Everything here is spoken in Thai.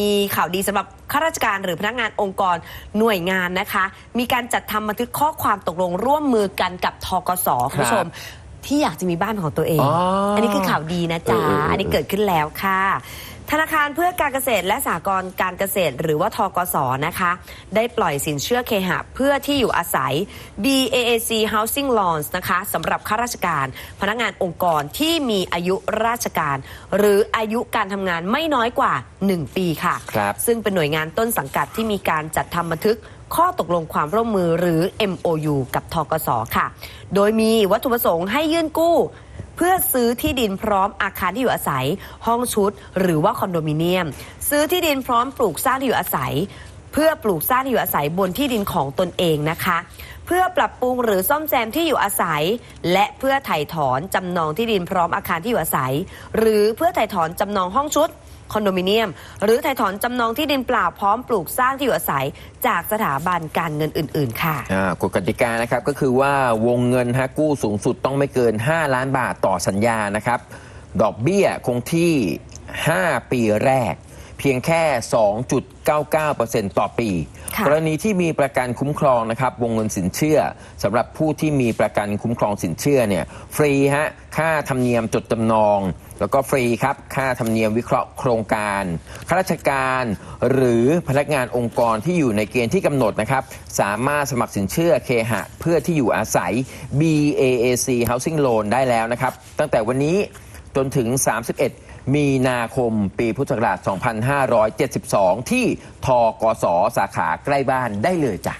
มีข่าวดีสำหรับข้าราชการหรือพนักงานองค์กรหน่วยงานนะคะ มีการจัดทำบันทึกข้อความตกลงร่วมมือกันกับทกสคุณผู้ชม ที่อยากจะมีบ้านเป็นของตัวเอง อ๋ออันนี้คือข่าวดีนะจ๊ะ เออเออเอออั อันนี้เกิดขึ้นแล้วค่ะ ธนาคารเพื่อการเกษตรและสหกรณ์การเกษตร หรือว่าทกสนะคะ ได้ปล่อยสินเชื่อเคหะเพื่อที่อยู่อาศัย BAAC Housing Loans นะคะสำหรับข้าราชการ พนักงานองค์กรที่มีอายุราชการ หรืออายุการทำงานไม่น้อยกว่า 1 ปีค่ะ ครับ ซึ่งเป็นหน่วยงานต้นสังกัดที่มีการจัดทำบันทึก ข้อตกลงความร่วมมือหรือ MOU กับทกสค่ะ โดยมีวัตถุประสงค์ให้ยื่นกู้ เพื่อซื้อที่ดินพร้อมอาคารที่อยู่อาศัย ห้องชุด หรือว่าคอนโดมิเนียม ซื้อที่ดินพร้อมปลูกสร้างที่อยู่อาศัย เพื่อปลูกสร้างที่อยู่อาศัยบนที่ดินของตนเองนะคะเพื่อปรับปรุงหรือซ่อมแซมที่อยู่อาศัย และเพื่อไถ่ถอนจำนองที่ดินพร้อมอาคารที่อยู่อาศัย หรือเพื่อไถ่ถอนจำนองห้องชุด คอนโดมิเนียม หรือไถ่ถอนจำนองที่ดินเปล่าพร้อมปลูกสร้างที่อยู่อาศัย จากสถาบันการเงินอื่น ๆ ค่ะอ่ากฎกติกานะครับก็คือว่าวงเงินฮะกู้สูงสุดต้องไม่เกิน 5 ล้านบาทต่อสัญญานะครับ ดอกเบี้ยคงที่ 5 ปีแรก พียงแค่ 2.99%ต่อปีค่ะกรณีที่มีประกันคุ้มครองนะครับวงเงินสินเชื่อสำหรับผู้ที่มีประกันคุ้มครองสินเชื่อเนี่ยฟรีฮะค่าธรรมเนียมจดจำนอง แล้วก็ฟรีครับค่าธรรมเนียมวิเคราะห์โครงการข้าราชการ หรือพนักงานองค์กรที่อยู่ในเกณฑ์ที่กำหนดนะครับสามารถสมัครสินเชื่อเคหะเพื่อที่อยู่อาศัย BAAC Housing Loan ได้แล้วนะครับ ตั้งแต่วันนี้ จนถึง 31 มีนาคมปีพุทธศักราช 2572 ที่ทกสสาขาใกล้บ้านได้เลยจ้ะ